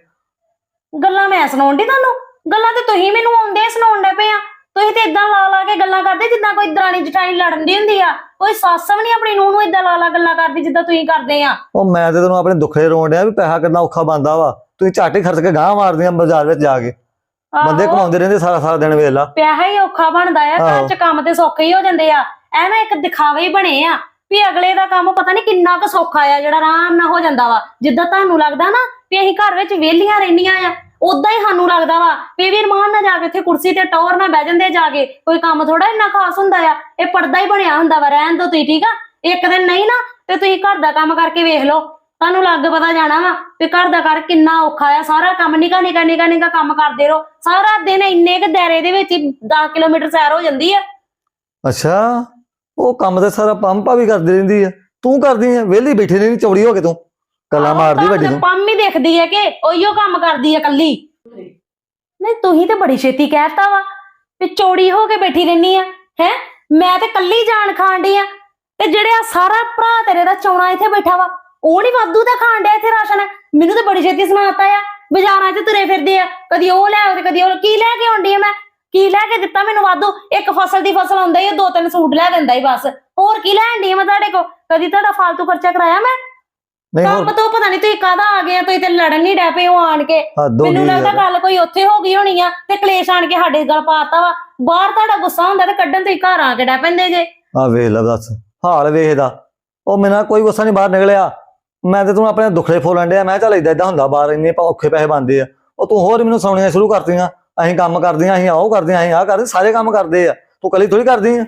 ਗੱਲਾਂ ਮੈਂ ਸੁਣਾਉਣ ਡਈ ਤੁਹਾਨੂੰ? ਗੱਲਾਂ ਤੇ ਤੁਸੀਂ ਮੈਨੂੰ ਆਉਂਦੇ ਸੁਣਾਉਣ ਡੇ ਪਏ ਆ। ਤੁਸੀਂ ਤੇ ਇਦਾਂ ਲਾ ਲਾ ਕੇ ਗੱਲਾਂ ਕਰਦੇ ਜਿੱਦਾਂ ਕੋਈ ਦਰਾਣੀ ਜਠਾਣੀ ਲੜਨ ਦੀ ਹੁੰਦੀ ਆ। ਕੋਈ ਸੱਸ ਵੀ ਨਹੀਂ ਆਪਣੀ ਨੂੰਹ ਨੂੰ ਇਦਾਂ ਲਾ ਲਾ ਗੱਲਾਂ ਕਰਦੀ ਜਿੱਦਾਂ ਤੁਸੀਂ ਕਰਦੇ ਆ। ਉਹ ਮੈਂ ਤੇ ਤੈਨੂੰ ਆਪਣੇ ਦੁੱਖੇ ਰੋਣ ਡਿਆ ਵੀ ਪੈਸਾ ਕਿੰਨਾ ਔਖਾ ਬੰਦਾ ਵਾ। ਤੁਸੀਂ ਝੱਟ ਖਰਚ ਕੇ ਗਾਂ ਮਾਰਦੀਆਂ ਬਾਜ਼ਾਰ ਵਿੱਚ ਜਾ ਕੇ। ਬੰਦੇ ਆਹੋ, ਕਮਾਉਂਦੇ ਰਹਿੰਦੇ ਸਾਰਾ ਸਾਰਾ ਦਿਨ ਵੇਲਾ ਪਿਆਹਾ ਹੀ ਔਖਾ ਬਣਦਾ ਆ ਘਰ। ਚ ਕੰਮ ਤੇ ਸੌਖੇ ਹੀ ਹੋ ਜਾਂਦੇ ਆ। ਐ ਨਾ ਇੱਕ ਦਿਖਾਵੇ ਹੀ ਬਣੇ ਆ ਵੀ ਅਗਲੇ ਦਾ ਕੰਮ ਪਤਾ ਨਹੀਂ ਕਿੰਨਾ ਕੁ ਸੌਖਾ ਆ, ਜਿਹੜਾ ਆਰਾਮ ਨਾਲ ਹੋ ਜਾਂਦਾ ਵਾ। ਜਿੱਦਾਂ ਤੁਹਾਨੂੰ ਲੱਗਦਾ ਨਾ ਵੀ ਅਸੀਂ ਘਰ ਵਿੱਚ ਵਿਹਲੀਆਂ ਰਹਿੰਦੀਆਂ ਆ ਉਦਾਂ ਹੀ ਸਾਨੂੰ ਲੱਗਦਾ ਵਾ ਵੀ ਵੀ ਰਮਾਨ ਨਾਲ ਜਾ ਕੇ ਇੱਥੇ ਕੁਰਸੀ ਤੇ ਟੌਰ ਨਾਲ ਬਹਿ ਜਾਂਦੇ ਜਾ ਕੇ। ਕੋਈ ਕੰਮ ਥੋੜਾ ਇੰਨਾ ਖਾਸ ਹੁੰਦਾ ਆ, ਇਹ ਪਰਦਾ ਹੀ ਬਣਿਆ ਹੁੰਦਾ ਵਾ, ਰਹਿਣ ਦੋ ਤੁਸੀਂ, ਠੀਕ ਆ? ਇੱਕ ਦਿਨ ਨਹੀਂ ਨਾ ਤੇ ਤੁਸੀਂ ਘਰ ਦਾ ਕੰਮ ਕਰਕੇ ਵੇਖ ਲਓ। ਤੁਹਾਨੂੰ ਲੱਗ ਪਤਾ ਜਾਣਾ ਵਾ ਵੀ ਘਰ ਦਾ ਕਰ ਕਿੰਨਾ ਔਖਾ ਆ, ਸਾਰਾ ਕੰਮ ਨਿਕਾ ਨਿਕਾ ਨਿਕਾ ਨਿਕਾ ਕੰਮ ਕਰਦੇ ਰਹੋ। ਸਾਰਾ ਦਿਨ ਇੰਨੇ ਕ ਦਾਇਰੇ ਦੇ ਵਿੱਚ ਹੀ 10 ਕਿਲੋਮੀਟਰ ਸੈਰ ਹੋ ਜਾਂਦੀ ਆ। ਅੱਛਾ। ਉਹ ਕੰਮ ਤੇ ਸਾਰਾ ਪੰਪਾ ਵੀ ਕਰਦੀ ਰਹਿੰਦੀ ਆ। ਤੂੰ ਕਰਦੀ ਆ ਵਿਹਲੀ ਬੈਠੀ ਰਹਿੰਦੀ ਚੌੜੀ ਹੋ ਕੇ ਤੂੰ। ਕੱਲਾ ਆਹੋ, ਮਾਰਦੀ ਵੱਡੀ ਤਾਂ। ਪੰਮ ਹੀ ਦੇਖਦੀ ਹੈ ਕਿ ਉਹੀਓ ਕੰਮ ਕਰਦੀ ਹੈ ਕੱਲੀ ਨਹੀਂ ਤੁਸੀਂ ਤੇ ਬੜੀ ਛੇਤੀ ਕਹਿਤਾ ਵਾ ਵੀ ਚੋੜੀ ਹੋ ਕੇ ਬੈਠੀ ਰਹਿਨੀ ਆ ਹੈ? ਮੈਂ ਤੇ ਕੱਲੀ ਜਾਣ ਖਾਣ ਡਈ ਆ। ਤੇ ਜਿਹੜੇ ਆ ਸਾਰਾ ਭਰਾ ਤੇਰੇ ਦਾ ਚੌਣਾ ਇੱਥੇ ਬੈਠਾ ਵਾ ਉਹ ਨਹੀਂ ਵਾਧੂ ਦਾ ਖਾਣ ਡਿਆ ਇੱਥੇ ਰਾਸ਼ਨ? ਮੈਨੂੰ ਤੇ ਬੜੀ ਛੇਤੀ ਸੁਣਾਤਾ ਆ ਬਾਜ਼ਾਰਾਂ 'ਚ ਤੁਰੇ ਫਿਰਦੇ ਆ। ਕਦੀ ਉਹ ਲੈ ਤੇ ਕਦੀ ਉਹ ਕੀ ਲੈ ਕੇ ਆਉਂਦੀ ਆ ਮੈਂ? ਕੀ ਲੈ ਕੇ ਦਿੱਤਾ ਮੈਨੂੰ ਵਾਧੂ? ਇੱਕ ਫਸਲ ਦੀ ਫਸਲ ਆਉਂਦਾ ਹੀ ਦੋ ਤਿੰਨ ਸੂਟ ਲੈ ਦਿੰਦਾ ਹੀ ਬਸ। ਹੋਰ ਕੀ ਲੈਣ ਆ ਮੈਂ ਤੁਹਾਡੇ ਕੋ ਕਦੀ ਤੁਹਾਡਾ ਫਾਲਤੂ ਖਰਚਾ ਕਰਾਇਆ ਮੈਂ? ਨਹੀਂ ਕੰਮ ਤੋਂ ਪਤਾ ਨਹੀਂ ਤੁਸੀਂ ਕਾਹਦਾ ਆ ਗਏ ਤੁਸੀਂ ਤੇ ਲੜਨ ਨਹੀਂ ਡੈ ਪਏ ਹੋ ਆਣ ਕੇ। ਹੱਦ ਮੈਨੂੰ ਲੱਗਦਾ। ਗੱਲ ਕੋਈ ਉੱਥੇ ਹੋ ਗਈ ਹੋਣੀ ਆ ਤੇ ਕਲੇਸ਼ ਆਣ ਕੇ ਸਾਡੇ ਗੱਲ ਪਾਤਾ ਵਾ। ਬਾਹਰ ਤੁਹਾਡਾ ਗੁੱਸਾ ਹੁੰਦਾ ਤੇ ਕੱਢਣ ਤੁਸੀਂ ਘਰ ਆ ਕੇ ਡੈ ਪੈਂਦੇ ਜੇ। ਆ ਵੇਖ ਲੈ ਦੱਸ ਹਾਲ ਵੇਖਦਾ। ਉਹ ਮੇਰਾ ਕੋਈ ਗੁੱਸਾ ਨਹੀਂ ਬਾਹਰ ਨਿਕਲਿਆ। ਮੈਂ ਤੇ ਤੂੰ ਆਪਣੇ ਦੁੱਖੜੇ ਫੋਲਣ ਡਿਆ ਮੈਂ ਚੱਲ ਇਦਾਂ ਇਦਾਂ ਹੁੰਦਾ ਬਾਹਰ ਇੰਨੇ ਔਖੇ ਪੈਸੇ ਬੰਦੇ ਆ। ਉਹ ਤੂੰ ਹੋਰ ਮੈਨੂੰ ਸੁਣਨੀਆਂ ਸ਼ੁਰੂ ਕਰਤੀਆਂ। ਅਸੀਂ ਕੰਮ ਕਰਦੀਆਂ ਅਸੀਂ ਆਹ ਕਰਦੀਆਂ ਅਸੀਂ ਆਹ ਕਰਦੇ ਸਾਰੇ ਕੰਮ ਕਰਦੇ ਆ। ਤੂੰ ਕੱਲੀ ਥੋੜੀ ਕਰਦੀ ਆ?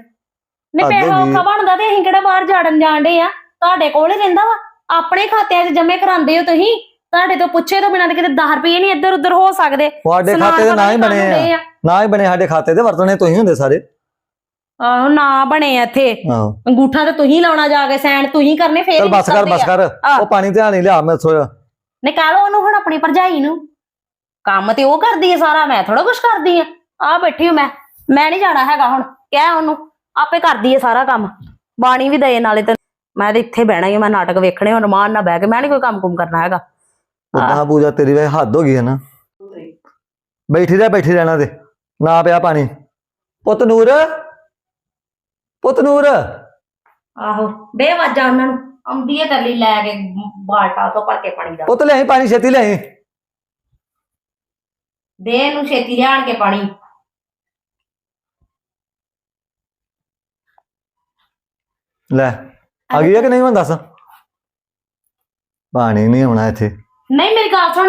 ਨਹੀਂ ਪੈਸਾ। ਔਖਾ ਬਣਦਾ ਤੇ ਅਸੀਂ ਕਿਹੜਾ ਬਾਹਰ ਜਾੜਨ ਜਾਣਦੇ ਆ? ਤੁਹਾਡੇ ਕੋਲ ਹੀ ਰਹਿੰਦਾ ਵਾ। ਆਪਣੇ ਖਾਤਿਆਂ 'ਚ ਜਮੇ ਕਰਾਉਂਦੇ ਹੋ ਤੁਸੀਂ। ਤੁਹਾਡੇ ਤੋਂ ਪੁੱਛੇ ਤੋਂ ਬਿਨਾਂ ਤੇ ਕਿਤੇ 10 ਰੁਪਏ ਨਹੀਂ ਇੱਧਰ ਉੱਧਰ ਹੋ ਸਕਦੇ। ਸਮਾਨ ਖਾਤੇ ਦੇ ਪਤਾ ਨਾ ਹੀ ਨੀ ਬਣੇ ਦੇ ਆ। ਨਾ ਹੀ ਬਣੇ ਸਾਡੇ ਖਾਤੇ ਤੇ ਵਰਤਣੇ ਤੁਸੀਂ ਹੁੰਦੇ ਸਾਰੇ। ਆਹੋ ਨਾ ਬਣੇ ਆ ਇੱਥੇ। ਆਹੋ। ਅੰਗੂਠਾ ਤੇ ਤੁਸੀਂ ਲਾਉਣਾ ਜਾ ਕੇ ਸੈਨ ਤੁਸੀਂ ਕਰਨੇ ਫੇਰ ਚੱਲ ਹੀ ਬਸ ਕਰ ਨਿਕਲਦੇ ਬਸ ਆ। ਕਰ। ਆਹ। ਉਹ ਪਾਣੀ ਧਿਆਨ ਲਿਆ ਮੈਂ ਥੋੜਾ ਨਿਕਾਲੋ ਉਹਨੂੰ ਹੁਣ ਆਪਣੀ ਭਰਜਾਈ ਨੂੰ। ਕੰਮ ਤੇ ਉਹ ਕਰਦੀ ਹੈ ਸਾਰਾ ਮੈਂ ਥੋੜਾ ਕੁਝ ਕਰਦੀ ਆ। ਆ ਬੈਠੀ ਹਾਂ ਮੈਂ ਮੈਂ ਨਹੀਂ ਜਾਣਾ ਹੈਗਾ ਹੁਣ ਕਹਿ ਉਹਨੂੰ ਆਪੇ ਕਰਦੀ ਹੈ ਸਾਰਾ ਕੰਮ। ਬਾਣੀ ਵੀ ਦਏ ਨਾਲੇ ਤੇ ਮੈਂ ਤੇ ਇੱਥੇ ਬਹਿਣਾ ਹੀ ਆ, ਮੈਂ ਨਾਟਕ ਵੇਖਣੇ ਹੁਣ ਰਮਾਨ ਨਾਲ ਬਹਿ ਕੇ ਮੈਂ ਨਹੀਂ ਕੋਈ ਕੰਮ ਕੁਮ ਕਰਨਾ ਹੈਗਾ। ਉਦਾਂ ਪੂਜਾ ਤੇਰੀ ਵੇ ਹੱਦ ਹੋ ਗਈ ਹੈ ਨਾ। ਬੈਠੀ ਰਹਿ ਬੈਠੀ ਰਹਿਣਾ ਤੇ ਨਾ ਪਿਆ ਪਾਣੀ। ਪੁੱਤ ਨੂਰ ਪੁੱਤ ਨੂਰ। ਆਹੋ ਦੇ ਵਾਜਾ ਉਹਨਾਂ ਨੂੰ ਆਉਂਦੀ ਹੈ ਤਰਲੀ ਲੈ ਕੇ ਬਾਲਟਾ ਤੋਂ ਭਰ ਕੇ ਪਾਣੀ ਦਾ। ਪੁੱਤ ਲੈ ਆਈ ਪਾਣੀ ਛੇਤੀ ਲੈ ਆਈ। ਦੇ ਇਹਨੂੰ ਛੇਤੀ ਲਿਆਣ ਕੇ ਪਾਣੀ। ਲੈ ਆ ਗਈ ਕਿ ਨਹੀਂ ਮੈਂ ਦੱਸ? ਪਾਣੀ ਨਹੀਂ ਆਉਣਾ ਇੱਥੇ। ਨਹੀਂ ਮੇਰੀ ਗੱਲ ਸੁਣ।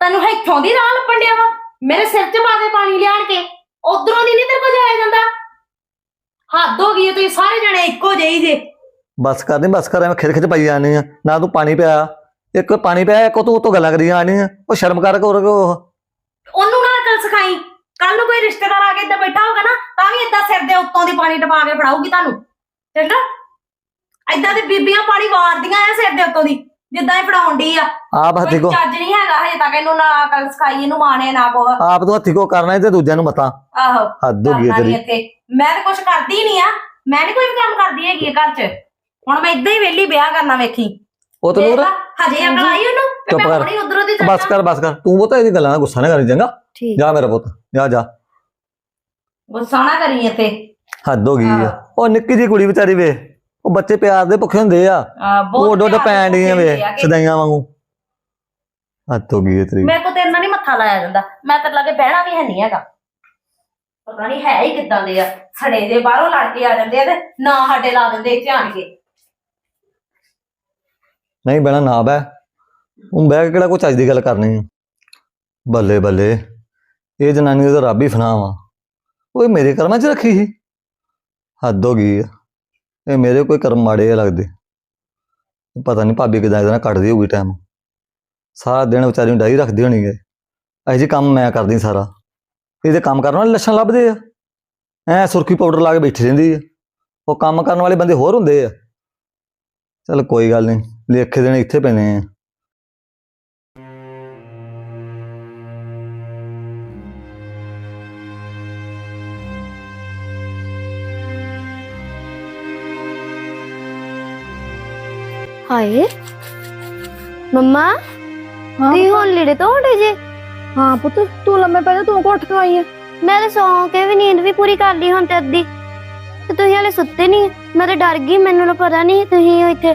ਤੈਨੂੰ ਇੱਥੋਂ ਦੀ ਰਾਹ ਲੱਭਣ ਡਿਆ ਵਾ। ਮੇਰੇ ਸਿਰ 'ਚ ਪਾ ਦੇ ਪਾਣੀ ਲਿਆਣ ਕੇ। ਉਧਰੋਂ ਦੀ ਨਹੀਂ ਤੇਰੇ ਕੋਲ ਜਾਇਆ ਜਾਂਦਾ। ਹੱਦ ਹੋ ਗਈ ਹੈ ਤੁਸੀਂ ਸਾਰੇ ਜਣੇ ਇੱਕੋ ਜਿਹੇ ਜੇ। ਬਸ ਕਰ ਨਹੀਂ ਬਸ ਕਰ ਐਵੇਂ ਖਿੱਚ ਖਿੱਚ ਪਾਈ ਜਾਣੀ ਆ। ਨਾ ਤੂੰ ਪਾਣੀ ਪਿਆ। ਇੱਕ ਪਾਣੀ ਪਿਆ ਇੱਕ ਤੂੰ ਉਤੋਂ ਗੱਲਾਂ ਕਰੀ ਜਾਣੀ ਆ। ਉਹ ਸ਼ਰਮ ਕਰ ਕੋਰ ਕੋ ਉਹਨੂੰ ਨਾ ਅਕਲ ਸਿਖਾਈ। ਕੱਲ ਨੂੰ ਕੋਈ ਰਿਸ਼ਤੇਦਾਰ ਆ ਕੇ ਇੱਦਾਂ ਬੈਠਾ ਹੋਗਾ ਨਾ ਤਾਂ ਵੀ ਏਦਾਂ ਸਿਰ ਦੇ ਉੱਤੋਂ ਦੀ ਪਾਣੀ ਟਪਾ ਕੇ ਫੜਾਊਗੀ ਤੁਹਾਨੂੰ। ਠੀਕ ਆ? ਏਦਾਂ ਦੀ ਬੀਬੀਆਂ ਪਾਣੀ ਵਾਰਦੀਆਂ ਆ ਸਿਰ ਦੇ ਉੱਤੋਂ ਦੀ ਜਿੱਦਾਂ ਇਹ ਫੜਾਉਣ ਡਈ ਆ। ਆਪ ਹੱਥੀ ਕੋ ਚੱਜ ਨਹੀਂ ਹੈਗਾ ਹਜੇ ਤੱਕ ਇਹਨੂੰ ਨਾ ਅਕਲ ਸਿਖਾਈ ਇਹਨੂੰ ਮਾਣੇ ਨਾ ਕੋ ਆਪ ਤੂੰ ਹੱਥੀ ਕੋ ਕਰਨਾ ਤੇ ਦੂਜਿਆਂ ਨੂੰ ਮਤਾਂ। ਆਹੋ ਹੱਦ ਹੋ ਗਈ ਹੈ ਕਰਨਾ ਨੀ ਤੇਰੀ ਇੱਥੇ। ਮੈਂ ਤਾਂ ਕੁਝ ਕਰਦੀ ਨਹੀਂ ਆ। ਮੈਂ ਨਹੀਂ ਕੋਈ ਵੀ ਕੰਮ ਕਰਦੀ ਹੈਗੀ ਆ ਘਰ 'ਚ। ਹੁਣ ਮੈਂ ਇਦਾਂ ਹੀ ਵਿਹਲੀ ਵਿਆਹ ਕਰਨਾ ਵੇਖੀ। ਉਹ ਤੇ ਨੂਰ ਲਾ, ਹਜੇ ਅਕਲ ਆਈ ਉਹਨੂੰ? ਚੁੱਪ ਮੈਂ ਕਰ। ਹੁਣੀ ਉਧਰੋਂ ਦੀ ਬਸ ਕਰ ਬਸ ਕਰ। ਤੂੰ ਉਹ ਤਾਂ ਇਹਦੀ ਗੱਲਾਂ ਨਾਲ ਗੁੱਸਾ ਨਾ ਕਰੀ ਚੰਗਾ? ਠੀਕ। ਜਾ ਮੇਰਾ ਪੁੱਤ ਜਾ ਜਾ। ਗੁੱਸਾ ਨਾ ਕਰੀ ਇੱਥੇ। ਹੱਦ ਹੋ ਗਈ ਆ। ਉਹ ਨਿੱਕੀ ਜੀ ਕੁੜੀ ਵਿਚਾਰੀ ਵੇ ਉਹ ਬੱਚੇ ਪਿਆਰ ਦੇ ਭੁੱਖੇ ਹੁੰਦੇ ਆ। ਆ, ਉਹ ਬਹੁਤ ਡੋਡ ਪਿਆਰ ਪੈਣ ਦੇ ਡੀਆਂ ਵੇ ਹੁੰਦੇ ਆ ਕਿ ਸਦਾਈਆਂ ਵਾਂਗੂ। ਹੱਦ ਹੋ ਗਈ ਤੇਰੀ। ਮੇਰੇ ਕੋ ਤੇ ਇੰਨਾ ਨਹੀਂ ਮੱਥਾ ਲਾਇਆ ਜਾਂਦਾ। ਮੈਂ ਤੇ ਲਾਗੇ ਬਹਿਣਾ ਵੀ ਹੈ ਨਹੀਂ ਹੈਗਾ। ਪਤਾ ਨਹੀਂ ਹੈ ਹੀ ਕਿੱਦਾਂ ਦੇ ਆ। ਸੜੇ ਜੇ ਬਾਹਰੋਂ ਲੜ ਕੇ ਆ ਜਾਂਦੇ ਆ ਤੇ ਨਾ ਸਾਡੇ ਲਾ ਦਿੰਦੇ ਇੱਥੇ ਆਣ ਕੇ। ਨਹੀਂ ਬਹਿਣਾ ਨਾ ਬਹਿ। ਉਹ ਬਹਿ ਕੇ ਕਿਹੜਾ ਕੋਈ ਚੱਜ ਦੀ ਗੱਲ ਕਰਨੀ ਆ? ਬੱਲੇ ਬੱਲੇ, ਇਹ ਜਨਾਨੀ ਦਾ ਰੱਬ ਹੀ ਫਨਾ ਵਾ। ਓਏ ਮੇਰੇ ਕਰਮਾਂ 'ਚ ਰੱਖੀ ਸੀ। ਹੱਦ ਹੋ ਗਈ ਆ। ਇਹ ਮੇਰੇ ਕੋਈ ਕਰਮ ਮਾੜੇ ਆ ਲੱਗਦੇ। ਪਤਾ ਨਹੀਂ ਭਾਬੀ ਕਿਦਾਂ ਇਹਦਾ ਕੱਢਦੀ ਹੋਊਗੀ ਟਾਈਮ ਸਾਰਾ ਦਿਨ ਵਿਚਾਰੀ ਨੂੰ ਡਾਈ ਰੱਖਦੀ ਹੋਣੀ ਹੈ ਇਹ ਜੀ ਕੰਮ ਮੈਂ ਕਰਦੀ ਸਾਰਾ। ਇਹਦੇ ਕੰਮ ਕਰਨ ਵਾਲੇ ਲੱਛਣ ਲੱਭਦੇ ਆ। ਐ ਸੁਰਖੀ ਪਾਊਡਰ ਲਾ ਕੇ ਬੈਠੀ ਰਹਿੰਦੀ ਆ। ਉਹ ਕੰਮ ਕਰਨ ਵਾਲੇ ਬੰਦੇ ਹੋਰ ਹੁੰਦੇ ਆ। ਚਲ ਕੋਈ ਗੱਲ ਨਹੀਂ ਲੇਖੇ ਦੇਣੇ ਇੱਥੇ ਪੈਣੇ ਆ। ਹਾਏ। ਮੰਮਾ ਹਾਂ ਤੁਸੀਂ ਹੁਣ ਲੀੜੇ ਤੋਂ ਉੱਠੇ ਜੇ? ਹਾਂ ਪੁੱਤ ਤੂੰ ਲੰਮੇ ਪੈ ਜਾ ਤੂੰ ਕੋਠ ਕੇ ਆਈ ਹੈ ਮੈਂ ਤਾਂ ਸੌਂ ਕੇ ਵੀ ਨੀਂਦ ਵੀ ਪੂਰੀ ਕਰ ਲਈ ਹੁਣ ਤੇ ਅੱਧੀ। ਤੇ ਤੁਸੀਂ ਹਲੇ ਸੁੱਤੇ ਨਹੀਂ ਮੈਂ ਤਾਂ ਡਰ ਗਈ ਮੈਨੂੰ ਤਾਂ ਪਤਾ ਨਹੀਂ ਤੁਸੀਂ ਇੱਥੇ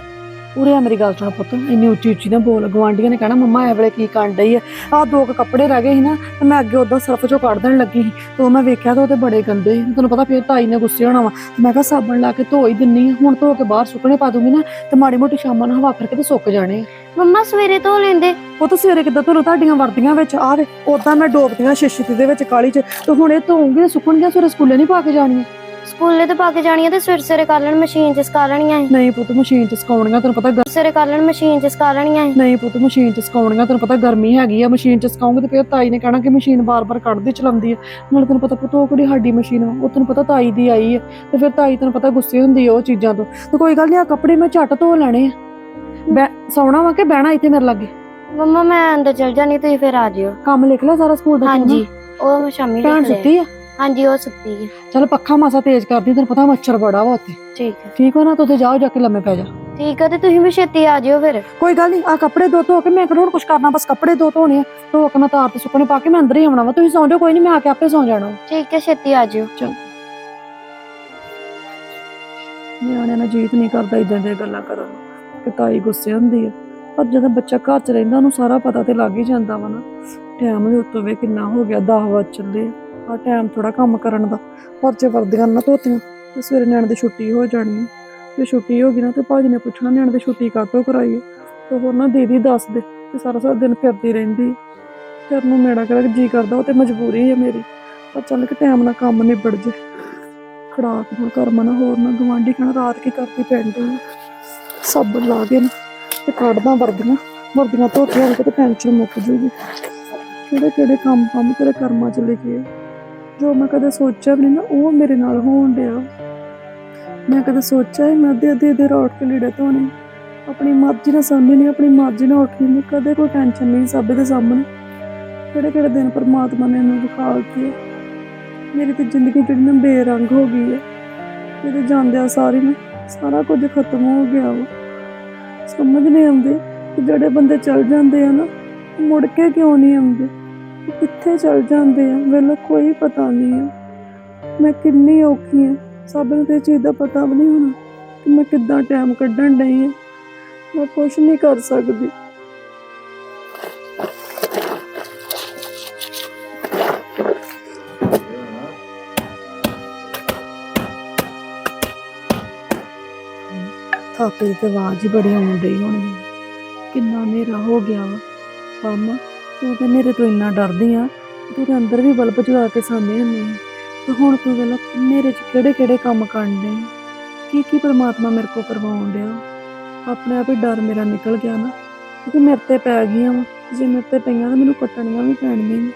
ਉਰੇ ਆ ਮੇਰੀ ਗੱਲ ਸੁਣ ਪੁੱਤ ਇੰਨੀ ਉੱਚੀ ਉੱਚੀ ਨਾ ਬੋਲ ਗਵਾਂਢੀਆਂ ਨੇ ਕਹਿਣਾ ਮੰਮਾ ਐ ਵੇਲੇ ਕੀ ਕਰਨ ਡਈ ਆ? ਆਹ ਦੋ ਕੁ ਕੱਪੜੇ ਰਹਿ ਗਏ ਸੀ ਨਾ ਤੇ ਮੈਂ ਅੱਗੇ ਉਦਾਂ ਸਰਫ ਚੋਂ ਕੱਢ ਦੇਣ ਲੱਗੀ ਸੀ ਤੇ ਉਹ ਮੈਂ ਵੇਖਿਆ ਤੇ ਉਹ ਤੇ ਬੜੇ ਗੰਦੇ ਸੀ। ਤੈਨੂੰ ਪਤਾ ਫਿਰ ਤਾਈ ਨੇ ਗੁੱਸੇ ਹੋਣਾ ਵਾ। ਮੈਂ ਕਿਹਾ ਸਾਬਣ ਲਾ ਕੇ ਧੋ ਹੀ ਦਿੰਨੀ ਆ ਹੁਣ ਧੋ ਕੇ ਬਾਹਰ ਸੁੱਕਣੇ ਪਾ ਦੂੰਗੀ ਨਾ ਤੇ ਮਾੜੀ ਮੋਟੀ ਸ਼ਾਮਾਂ ਨੂੰ ਹਵਾ ਫਿਰ ਕੇ ਤੇ ਸੁੱਕ ਜਾਣੇ ਆ। ਮੰਮਾ ਸਵੇਰੇ ਧੋ ਲੈਂਦੇ। ਉਹ ਤਾਂ ਸਵੇਰੇ ਕਿੱਦਾਂ ਧੋਲੋ ਤੁਹਾਡੀਆਂ ਵਰਦੀਆਂ ਵਿੱਚ ਆ ਵੇ ਉਦਾਂ ਮੈਂ ਡੋਬਦੀਆਂ ਛਿਛਤੀ ਦੇ ਵਿੱਚ ਕਾਲੀ ਚ ਤੇ ਹੁਣ ਇਹ ਧੋਉਂਗੀ ਤੇ ਸੁੱਕਣਗੀਆਂ ਸਵੇਰੇ ਸਕੂਲੇ ਨਹੀਂ ਪਾ ਕੇ ਜਾਣੀਆਂ। ਸਕੂਲੇ ਤੇ ਪਾ ਕੇ ਜਾਣੀਆਂ ਤੇ ਸਵੇਰੇ ਸਵੇਰੇ ਕਰ ਲੈਣ ਮਸ਼ੀਨ 'ਚ ਸਕਾ ਲੈਣੀਆਂ ਨਹੀਂ ਪੁੱਤ ਮਸ਼ੀਨ ਚ ਸੁਕਾਉਣੀਆਂ ਤੈਨੂੰ ਪਤਾ ਗਰ- ਸਵੇਰੇ ਕਰ ਲੈਣ ਮਸ਼ੀਨ 'ਚ ਸਕਾ ਲੈਣੀਆਂ ਨਹੀਂ ਪੁੱਤ ਮਸ਼ੀਨ ਚ ਸੁਕਾਉਣੀਆਂ ਤੈਨੂੰ ਪਤਾ ਗਰਮੀ ਹੈਗੀ ਆ ਮਸ਼ੀਨ ਚ ਸੁਕਾਉਂਗੇ ਤੇ ਫਿਰ ਤਾਈ ਨੇ ਕਹਿਣਾ ਕਿ ਮਸ਼ੀਨ ਬਾਰ-ਬਾਰ ਕੱਢਦੀ ਚਲਾਉਂਦੀ ਆ। ਨਾਲੇ ਤੈਨੂੰ ਪਤਾ ਪੁੱਤ ਉਹ ਕਿਹੜੀ ਸਾਡੀ ਮਸ਼ੀਨ ਆ ਉਹ ਤੈਨੂੰ ਪਤਾ ਤਾਈ ਦੀ ਆਈ ਆ। ਤੇ ਫਿਰ ਤਾਈ ਤੈਨੂੰ ਪਤਾ ਗੁੱਸੇ ਹੁੰਦੀ ਆ ਉਹ ਚੀਜ਼ਾਂ ਤੋਂ। ਤੇ ਕੋਈ ਗੱਲ ਨਹੀਂ ਆ ਕੱਪੜੇ ਮੈਂ ਝੱਟ ਧੋ ਲੈਣੇ ਆ। ਬੈ ਸੌਣਾ ਵਾ ਕਿ ਬਹਿਣਾ ਇੱਥੇ ਮੇਰੇ ਲਾਗੇ? ਮੰਮਾ ਮੈਂ ਅੰਦਰ ਚਲ ਜਾਣੀ ਤੁਸੀਂ ਫਿਰ ਆ ਜਿਓ। ਕੰਮ ਲਿਖ ਲਿਆ ਸਾਰਾ ਸਕੂਲ ਦਾ ਤੂੰ ਨਾ? ਹਾਂਜੀ ਉਹ ਮੈਂ ਸ਼ਾਮੀ ਭੈਣ ਲਿਖ ਲਿਆ। ਸੁੱਤੀ ਆ? ਹਾਂਜੀ ਉਹ ਸੁੱਤੀ ਹੈ ਚਲ ਪੱਖਾ ਮਾਸਾ ਤੇਜ਼ ਕਰਦੀ ਤੈਨੂੰ ਪਤਾ ਮੱਛਰ ਬੜਾ ਵਾ ਉੱਥੇ ਠੀਕ ਹੈ ਠੀਕ ਹੋ ਨਾ ਤੂੰ ਉੱਥੇ ਜਾਓ ਜਾ ਕੇ ਲੰਮੇ ਪੈ ਜਾ ਠੀਕ ਹੈ ਤੇ ਤੁਸੀਂ ਵੀ ਛੇਤੀ ਆ ਜਿਓ ਫਿਰ ਕੋਈ ਗੱਲ ਨਹੀਂ ਆ ਕੱਪੜੇ ਦੋ ਧੋ ਕੇ ਮੈਂ ਕਿਹੜਾ ਹੁਣ ਕੁਝ ਕਰਨਾ ਬਸ ਕੱਪੜੇ ਦੋ ਧੋਣੇ ਆ ਧੋ ਕੇ ਮੈਂ ਤਾਰ ਤੇ ਸੁੱਕਣੇ ਪਾ ਕੇ ਮੈਂ ਅੰਦਰ ਹੀ ਆਉਣਾ ਵਾ ਤੁਸੀਂ ਸੌਂ ਜਾਓ ਕੋਈ ਨਹੀਂ ਮੈਂ ਆ ਕੇ ਆਪੇ ਸੌਂ ਜਾਣਾ ਵਾ। ਠੀਕ ਹੈ ਛੇਤੀ ਆ ਜਿਓ ਨਿਆਣਿਆਂ ਨਾਲ ਜੀਤ ਨਹੀਂ ਕਰਦਾ ਇਦਾਂ ਦੀਆਂ ਗੱਲਾਂ ਕਰਨ ਨੂੰ ਕਿ ਤਾਈ ਗੁੱਸੇ ਹੁੰਦੀ ਆ ਪਰ ਜਦੋਂ ਬੱਚਾ ਘਰ ਚ ਰਹਿੰਦਾ ਉਹਨੂੰ ਸਾਰਾ ਪਤਾ ਤੇ ਲੱਗ ਹੀ ਜਾਂਦਾ ਵਾ ਨਾ ਟਾਈਮ ਦੇ ਉੱਤੋਂ ਵੇ ਕਿੰਨਾ ਹੋ ਗਿਆ 10 ਵਜੇ ਚੱਲੇ ਆ ਟਾਈਮ ਥੋੜਾ ਕੰਮ ਕਰਨ ਦਾ। ਪਰ ਜੇ ਵਰਦੀਆਂ ਨਾ ਧੋਤੀਆਂ, ਤੇ ਸਵੇਰੇ ਨਿਆਣੇ ਦੀ ਛੁੱਟੀ ਹੋ ਜਾਣੀ ਹੈ ਜੇ ਛੁੱਟੀ ਹੋ ਗਈ ਨਾ, ਤੇ ਭਾਜੀ ਨੇ ਪੁੱਛਣਾ, ਨਿਆਣੇ ਦੀ ਛੁੱਟੀ ਕਾਹਤੋਂ ਕਰਾਈ ਤੇ ਹੋਰ ਨਾ ਦੀਦੀ ਦੱਸ ਦੇ, ਤੇ ਸਾਰਾ ਸਾਰਾ ਦਿਨ ਫਿਰਦੀ ਰਹਿੰਦੀ ਫਿਰ ਨੂੰ ਮੇਰਾ ਕਿਹੜਾ ਜੀ ਕਰਦਾ, ਉਹ ਤੇ ਮਜਬੂਰੀ ਹੈ ਮੇਰੀ। ਪਰ ਚੱਲ ਕਿ ਟਾਈਮ ਨਾਲ ਕੰਮ ਨਿਬੜ ਜੇ। ਖੜਾ ਕੇ ਹੁਣ ਕਰਮ ਨਾ ਹੋਰ ਨਾ ਗਵਾਂਢੀ ਕਹਿਣਾ ਰਾਤ ਕੀ ਕਰਦੀ ਪੈਂਦੀ ਸਭ ਲਾ ਕੇ ਨਾ, ਤੇ ਕੱਢਦਾ ਵਰਦੀਆਂ ਵਰਦੀਆਂ ਧੋ ਕੇ ਤੇ ਟੈਨਸ਼ਨ ਮੁੱਕ ਜੂਗੀ। ਕਿਹੜੇ ਕਿਹੜੇ ਕੰਮ ਕੰਮ ਤੇਰੇ ਕਰਮਾਂ ਚ ਲਿਖੇ ਆ। ਜੋ ਮੈਂ ਕਦੇ ਸੋਚਿਆ ਵੀ ਨਹੀਂ ਨਾ, ਉਹ ਮੇਰੇ ਨਾਲ ਹੋਣ ਡਿਆ। ਮੈਂ ਕਦੇ ਸੋਚਿਆ ਹੀ ਮੈਂ ਅੱਧੇ ਅੱਧੇ ਦੇ ਰੋਟ ਕੇ ਲੀੜੇ ਧੋਣੇ ਆਪਣੀ ਮਰਜ਼ੀ ਨਾਲ ਸੌਂਦੀ ਨਹੀਂ, ਆਪਣੀ ਮਰਜ਼ੀ ਨਾਲ ਉੱਠਦੀ ਨਹੀਂ, ਕਦੇ ਕੋਈ ਟੈਨਸ਼ਨ ਨਹੀਂ ਸਭ ਦੇ ਸਾਹਮਣੇ। ਕਿਹੜੇ ਕਿਹੜੇ ਦਿਨ ਪਰਮਾਤਮਾ ਨੇ ਮੈਨੂੰ ਵਿਖਾ ਦਿੱਤੇ। ਮੇਰੀ ਤੇ ਜ਼ਿੰਦਗੀ ਜਿਹੜੀ ਨਾ ਬੇਰੰਗ ਹੋ ਗਈ ਹੈ। ਇਹਦੇ ਜਾਂਦਿਆਂ ਸਾਰੀ ਨਾ, ਸਾਰਾ ਕੁਝ ਖਤਮ ਹੋ ਗਿਆ ਵਾ। ਸਮਝ ਨਹੀਂ ਆਉਂਦੀ ਕਿ ਜਿਹੜੇ ਬੰਦੇ ਚੱਲ ਜਾਂਦੇ ਆ ਨਾ ਮੁੜ ਕੇ ਕਿਉਂ ਨਹੀਂ ਆਉਂਦੇ? ਕਿੱਥੇ ਚਲ ਜਾਂਦੇ ਆ, ਮੈਨੂੰ ਕੋਈ ਪਤਾ ਨਹੀਂ ਆ। ਮੈਂ ਕਿੰਨੀ ਔਖੀ ਆ, ਸਭ ਨੂੰ ਤੇ ਇਹ ਚੀਜ਼ ਦਾ ਪਤਾ ਵੀ ਨਹੀਂ ਹੋਣਾ ਕਿ ਮੈਂ ਕਿੱਦਾਂ ਟਾਈਮ ਕੱਢਣ ਡਈ ਆ। ਮੈਂ ਕੁਝ ਨਹੀਂ ਕਰ ਸਕਦੀ। ਥਾਪੇ ਤੇ ਆਵਾਜ਼ ਹੀ ਬੜੀ ਆਉਣ ਰਹੀ ਹੋਣੀ ਕਿੰਨਾ ਹਨੇਰਾ ਹੋ ਗਿਆ ਵਾ। ਪਾਮਾ ਤੂੰ ਤੇ ਮੇਰੇ ਤੋਂ ਇੰਨਾ ਡਰਦੀ ਆ, ਤੂੰ ਤੇ ਅੰਦਰ ਵੀ ਬਲਬ ਜਗਾ ਕੇ ਸਾਂਭੇ ਹੁੰਦੀ ਆ। ਤੇ ਹੁਣ ਤੂੰ ਵੇਲਾ ਮੇਰੇ ਚ ਕਿਹੜੇ ਕਿਹੜੇ ਕੰਮ ਕਰਨੇ ਕੀ ਕੀ ਪਰਮਾਤਮਾ ਮੇਰੇ ਕੋ ਕਰਵਾਉਣ ਡਿਆ? ਆਪਣੇ ਆਪ ਹੀ ਡਰ ਮੇਰਾ ਨਿਕਲ ਗਿਆ ਨਾ। ਕਿਉਂਕਿ ਮੇਰੇ ਤੇ ਪੈ ਗਈਆਂ ਵਾ, ਜੇ ਮੇਰੇ ਤੇ ਪਈਆਂ ਤਾਂ ਮੈਨੂੰ ਕੱਟਣੀਆਂ ਵੀ ਪੈਣੀਆਂ